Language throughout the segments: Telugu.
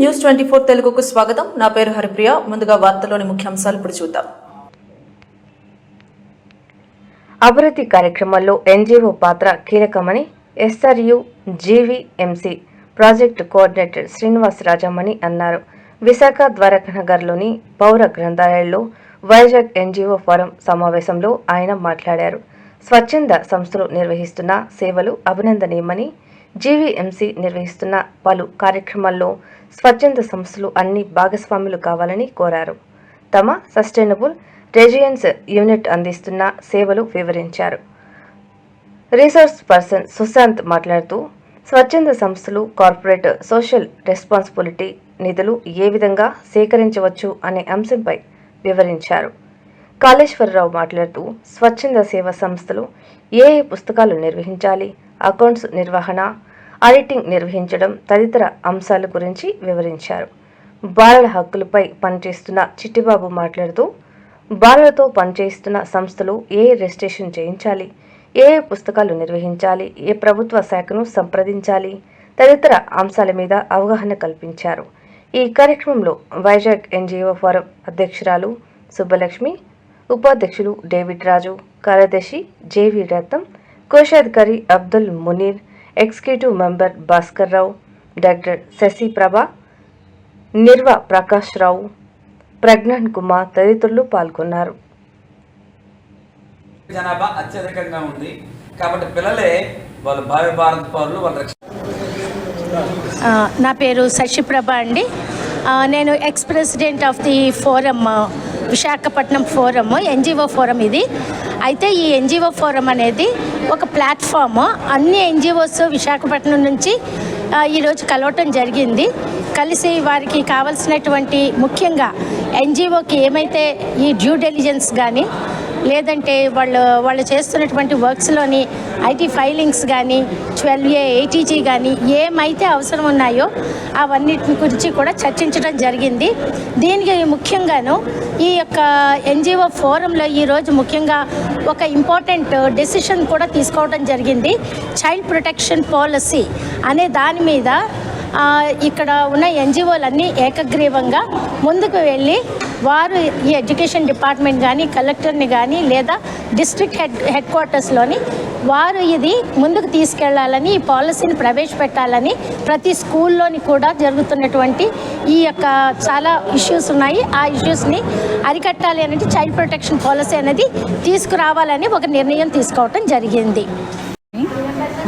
న్యూస్ ట్వంటీ ఫోర్ తెలుగుకు స్వాగతం. నా పేరు హరిప్రియ. ముందుగా వార్తలోని ముఖ్యాంశాలు ఇప్పుడు చూద్దాం. అభివృద్ధి కార్యక్రమాల్లో ఎన్జీఓ పాత్ర కీలకమని SRU GVMC project coordinator Srinivas Rajamani అన్నారు. విశాఖ ద్వారకానగర్లోని పౌర గ్రంథాలయంలో వైజాగ్ ఎన్జీఓ ఫోరం సమావేశంలో ఆయన మాట్లాడారు. స్వచ్ఛంద సంస్థలు నిర్వహిస్తున్న సేవలు అభినందనీయమని జీవీఎంసీ నిర్వహిస్తున్న పలు కార్యక్రమాల్లో స్వచ్ఛంద సంస్థలు అన్ని భాగస్వాములు కావాలని కోరారు. తమ సస్టైనబుల్ రెజియన్స్ యూనిట్ అందిస్తున్న సేవలు వివరించారు. రీసోర్స్ పర్సన్ సుశాంత్ మాట్లాడుతూ స్వచ్ఛంద సంస్థలు కార్పొరేట్ సోషల్ రెస్పాన్సిబిలిటీ నిధులు ఏ విధంగా సేకరించవచ్చు అనే అంశంపై వివరించారు. కాళేశ్వరరావు మాట్లాడుతూ స్వచ్ఛంద సేవా సంస్థలు ఏ ఏ పుస్తకాలు నిర్వహించాలి అకౌంట్స్ నిర్వహణ ఆడిటింగ్ నిర్వహించడం తదితర అంశాల గురించి వివరించారు. బాలల హక్కులపై పనిచేస్తున్న చిట్టిబాబు మాట్లాడుతూ బాలలతో పనిచేస్తున్న సంస్థలు ఏ రిజిస్ట్రేషన్ చేయించాలి ఏ ఏ పుస్తకాలు నిర్వహించాలి ఏ ప్రభుత్వ శాఖను సంప్రదించాలి తదితర అంశాల మీద అవగాహన కల్పించారు. ఈ కార్యక్రమంలో వైజాగ్ ఎన్జిఓ ఫోరం అధ్యక్షురాలు సుబ్బలక్ష్మి ఉపాధ్యక్షులు డేవిడ్ రాజు కార్యదర్శి జేవి రత్నం కోశాధికారి Abdul Munir executive member Bhaskar Rao doctor Sasi Prabha నిర్వ ప్రకాష్ రావు ప్రజ్ఞాన్ కుమార్ తదితరులు పాల్గొన్నారు. జనాభా అత్యధికంగా ఉంది. కాబట్టి పిల్లలే వాళ్ళ భావి భారత పౌరులు వాళ్ళ నా పేరు శశిప్రభ అండి. నేను ex president of the forum Visakhapatnam forum NGO forum ఇది. అయితే ఈ ఎన్జిఓ ఫోరం అనేది ఒక ప్లాట్ఫామ్ అన్ని ఎన్జిఓస్ విశాఖపట్నం నుంచి ఈరోజు కలవటం జరిగింది. కలిసి వారికి కావాల్సినటువంటి ముఖ్యంగా ఎన్జిఓకి ఏమైతే ఈ డ్యూ డెలిజెన్స్ కానీ లేదంటే వాళ్ళు వాళ్ళు చేస్తున్నటువంటి వర్క్స్లోని ఐటీ ఫైలింగ్స్ కానీ ట్వెల్వ్ ఏ ఏటీజీ కానీ ఏమైతే అవసరం ఉన్నాయో అవన్నిటి గురించి కూడా చర్చించడం జరిగింది. దీనికి ముఖ్యంగాను ఈ యొక్క ఎన్జిఓ ఫోరంలో ఈరోజు ముఖ్యంగా ఒక ఇంపార్టెంట్ డెసిషన్ కూడా తీసుకోవడం జరిగింది. చైల్డ్ ప్రొటెక్షన్ పాలసీ అనే దాని మీద ఇక్కడ ఉన్న ఎన్జిఓలన్నీ ఏకగ్రీవంగా ముందుకు వెళ్ళి వారు ఈ ఎడ్యుకేషన్ డిపార్ట్మెంట్ కానీ కలెక్టర్ని కానీ లేదా డిస్ట్రిక్ట్ హెడ్ హెడ్ క్వార్టర్స్లోని వారు ఇది ముందుకు తీసుకెళ్ళాలని ఈ పాలసీని ప్రవేశపెట్టాలని ప్రతి స్కూల్లోని కూడా జరుగుతున్నటువంటి ఈ యొక్క చాలా ఇష్యూస్ ఉన్నాయి. ఆ ఇష్యూస్ని అరికట్టాలి అనేది చైల్డ్ ప్రొటెక్షన్ పాలసీ అనేది తీసుకురావాలని ఒక నిర్ణయం తీసుకోవటం జరిగింది.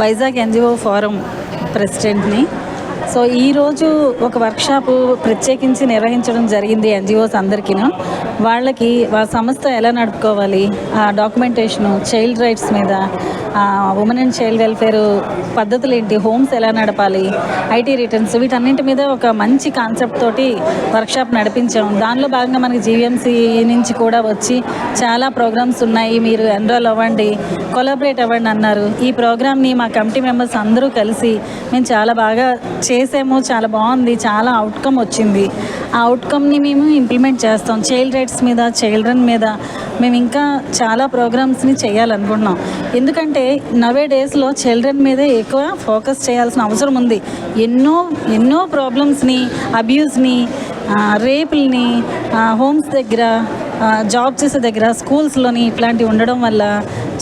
వైజాగ్ ఎన్జిఓ ఫోరం ప్రెసిడెంట్ని సో ఈరోజు ఒక వర్క్షాప్ ప్రత్యేకించి నిర్వహించడం జరిగింది ఎన్జిఓస్ అందరికీను వాళ్ళకి వాళ్ళ సంస్థ ఎలా నడుపుకోవాలి? ఆ డాక్యుమెంటేషను చైల్డ్ రైట్స్ మీద ఉమెన్ అండ్ చైల్డ్ వెల్ఫేర్ పద్ధతులు ఏంటి? హోమ్స్ ఎలా నడపాలి? ఐటీ రిటర్న్స్ వీటన్నింటి మీద ఒక మంచి కాన్సెప్ట్ తోటి వర్క్షాప్ నడిపించాం. దానిలో భాగంగా మనకి జీవీఎంసీ నుంచి కూడా వచ్చి చాలా ప్రోగ్రామ్స్ ఉన్నాయి. మీరు ఎన్రోల్ అవ్వండి కొలాబరేట్ అవ్వండి అన్నారు. ఈ ప్రోగ్రామ్ని మా కమిటీ మెంబర్స్ అందరూ కలిసి మేము చాలా బాగా చేసాము చాలా బాగుంది చాలా అవుట్కమ్ వచ్చింది. ఆ అవుట్కమ్ని మేము ఇంప్లిమెంట్ చేస్తాం. చైల్డ్ రైట్స్ మీద చిల్డ్రన్ మీద మేము ఇంకా చాలా ప్రోగ్రామ్స్ని చేయాలనుకుంటున్నాం. ఎందుకంటే నవే డేస్లో చిల్డ్రన్ మీదే ఎక్కువ ఫోకస్ చేయాల్సిన అవసరం ఉంది. ఎన్నో ఎన్నో ప్రాబ్లమ్స్ని అబ్యూస్ని రేపుల్ని హోమ్స్ దగ్గర జాబ్ చేసే దగ్గర స్కూల్స్లోని ఇట్లాంటివి ఉండడం వల్ల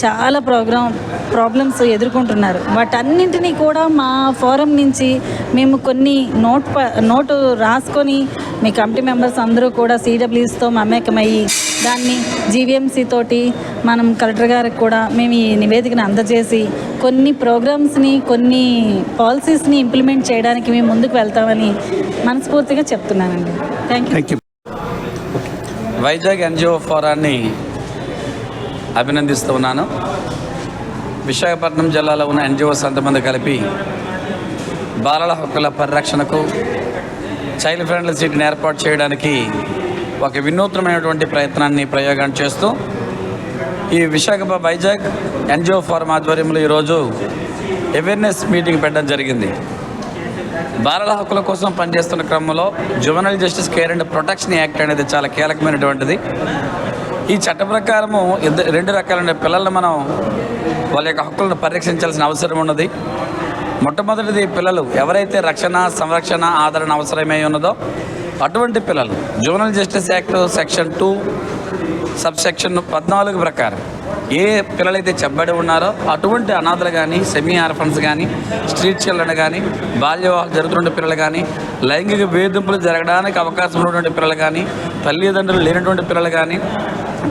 చాలా ప్రోగ్రామ్ ప్రాబ్లమ్స్ ఎదుర్కొంటున్నారు. వాటన్నింటినీ కూడా మా ఫోరం నుంచి మేము కొన్ని నోట్ ప- నోటు రాసుకొని మీ కమిటీ మెంబర్స్ అందరూ కూడా సీడబ్ల్యూస్తో మమేకమయ్యి దాన్ని జీవీఎంసీ తోటి మనం కలెక్టర్ గారికి కూడా మేము ఈ నివేదికను అందజేసి కొన్ని ప్రోగ్రామ్స్ని కొన్ని పాలసీస్ని ఇంప్లిమెంట్ చేయడానికి మేము ముందుకు వెళ్తామని మనస్ఫూర్తిగా చెప్తున్నానండి. థ్యాంక్ యూ వైజాగ్ ఎన్జిఓ ఫోరాన్ని అభినందిస్తూ ఉన్నాను. విశాఖపట్నం జిల్లాలో ఉన్న ఎన్జిఓస్ అంతమంది కలిపి బాలల హక్కుల పరిరక్షణకు చైల్డ్ ఫ్రెండ్లీ సీట్ని ఏర్పాటు చేయడానికి ఒక వినూత్నమైనటువంటి ప్రయత్నాన్ని ప్రయోగం చేస్తూ ఈ విశాఖ వైజాగ్ ఎన్జిఓ ఫోరం ఆధ్వర్యంలో ఈరోజు అవేర్నెస్ మీటింగ్ పెట్టడం జరిగింది. బాలల హక్కుల కోసం పనిచేస్తున్న క్రమంలో juvenile justice care and protection act అనేది చాలా కీలకమైనటువంటిది. ఈ చట్ట ప్రకారము ఇద్దరు రెండు రకాలైన పిల్లల్ని మనం వాళ్ళ యొక్క హక్కులను పరిరక్షించాల్సిన అవసరం ఉన్నది. మొట్టమొదటిది పిల్లలు ఎవరైతే రక్షణ సంరక్షణ ఆదరణ అవసరమై ఉన్నదో అటువంటి పిల్లలు juvenile justice act section two sub section పద్నాలుగు ప్రకారం ఏ పిల్లలైతే చెప్పబడి ఉన్నారో అటువంటి అనాథలు కానీ సెమీ ఆర్ఫన్స్ కానీ స్ట్రీట్ చిల్డ్రన్ కానీ బాల్య వివాహాలు జరుగుతున్న పిల్లలు కానీ లైంగిక వేధింపులు జరగడానికి అవకాశం ఉన్నటువంటి పిల్లలు కానీ తల్లిదండ్రులు లేనటువంటి పిల్లలు కానీ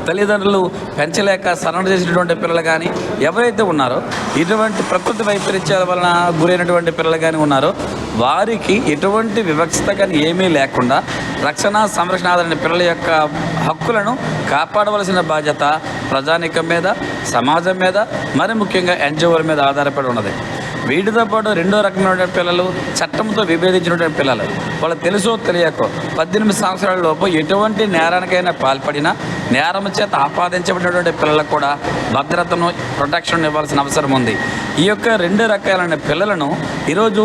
తల్లిదండ్రులు పెంచలేక సరణ చేసినటువంటి పిల్లలు కానీ ఎవరైతే ఉన్నారో ఇటువంటి ప్రకృతి వైపరీత్యాల వలన గురైనటువంటి పిల్లలు కానీ ఉన్నారో వారికి ఎటువంటి వివక్షత కానీ ఏమీ లేకుండా రక్షణ సంరక్షణ ఆధారణ పిల్లల యొక్క హక్కులను కాపాడవలసిన బాధ్యత ప్రజానికం మీద సమాజం మీద మరి ముఖ్యంగా ఎన్జిఓల మీద ఆధారపడి ఉన్నది. వీటితో పాటు రెండో రకమైన పిల్లలు చట్టంతో విభేదించినటువంటి పిల్లలు. వాళ్ళు తెలుసో తెలియకో పద్దెనిమిది సంవత్సరాల లోపు ఎటువంటి నేరానికైనా పాల్పడినా నేరం చేత ఆపాదించబడినటువంటి పిల్లలకు కూడా భద్రతను ప్రొటెక్షన్ ఇవ్వాల్సిన అవసరం ఉంది. ఈ యొక్క రెండు రకాలైన పిల్లలను ఈరోజు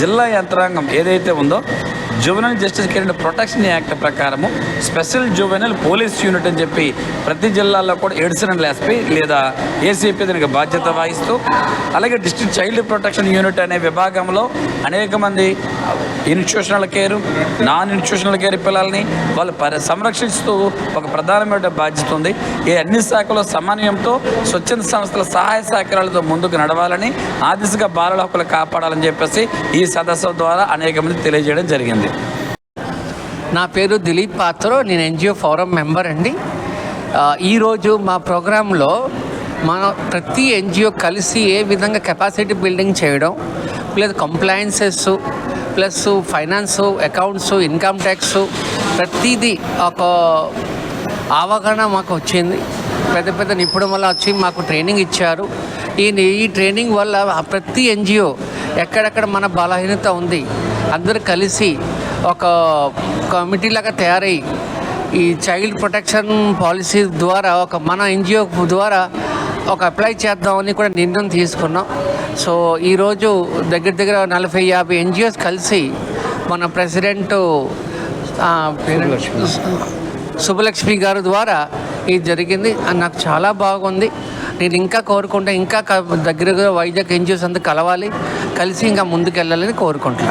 జిల్లా యంత్రాంగం ఏదైతే ఉందో juvenile justice career protection act ప్రకారము స్పెషల్ జువెనల్ పోలీస్ యూనిట్ అని చెప్పి ప్రతి జిల్లాలో కూడా ఎడిషనల్ ఎస్పీ లేదా ఏసీపీ దీనికి బాధ్యత వహిస్తూ అలాగే డిస్ట్రిక్ట్ చైల్డ్ ప్రొటెక్షన్ యూనిట్ అనే విభాగంలో అనేక మంది institutional care? Non institutional care పిల్లల్ని? వాళ్ళు పరి సంరక్షిస్తూ ఒక ప్రధానమైన బాధ్యత ఉంది. ఈ అన్ని శాఖల సమన్వయంతో స్వచ్ఛంద సంస్థల సహాయ సహకారాలతో ముందుకు నడవాలని ఆ దిశగా బాలల హక్కులు కాపాడాలని చెప్పేసి ఈ సదస్సు ద్వారా అనేక మంది తెలియజేయడం జరిగింది. నా పేరు దిలీప్ పాత్రో నేను ఎన్జిఓ ఫోరం మెంబర్ అండి. ఈరోజు మా ప్రోగ్రాంలో మన ప్రతి ఎన్జిఓ కలిసి ఏ విధంగా కెపాసిటీ బిల్డింగ్ చేయడం లేదా compliances plus finance accounts income tax ప్రతిదీ ఒక అవగాహన మాకు వచ్చింది. పెద్ద పెద్ద నిపుణుల వల్ల వచ్చి మాకు ట్రైనింగ్ ఇచ్చారు. ఈ ఈ ట్రైనింగ్ వల్ల ప్రతి ఎన్జిఓ ఎక్కడెక్కడ మన బలహీనత ఉంది అందరూ కలిసి ఒక కమిటీ లాగా తయారై ఈ చైల్డ్ ప్రొటెక్షన్ పాలసీ ద్వారా ఒక మన ఎన్జిఓ ద్వారా ఒక అప్లై చేద్దామని కూడా నిర్ణయం తీసుకున్నాం. సో ఈరోజు దగ్గర దగ్గర నలభై యాభై ఎన్జిఓస్ కలిసి మన ప్రెసిడెంట్ శుభలక్ష్మి గారి ద్వారా ఇది జరిగింది. అది నాకు చాలా బాగుంది. నేను ఇంకా కోరుకుంటా ఇంకా క- దగ్గరగా వైజాగ్ ఎన్జిఓస్ అంతా కలవాలి. కలిసి ఇంకా ముందుకు వెళ్ళాలని కోరుకుంటున్నాను.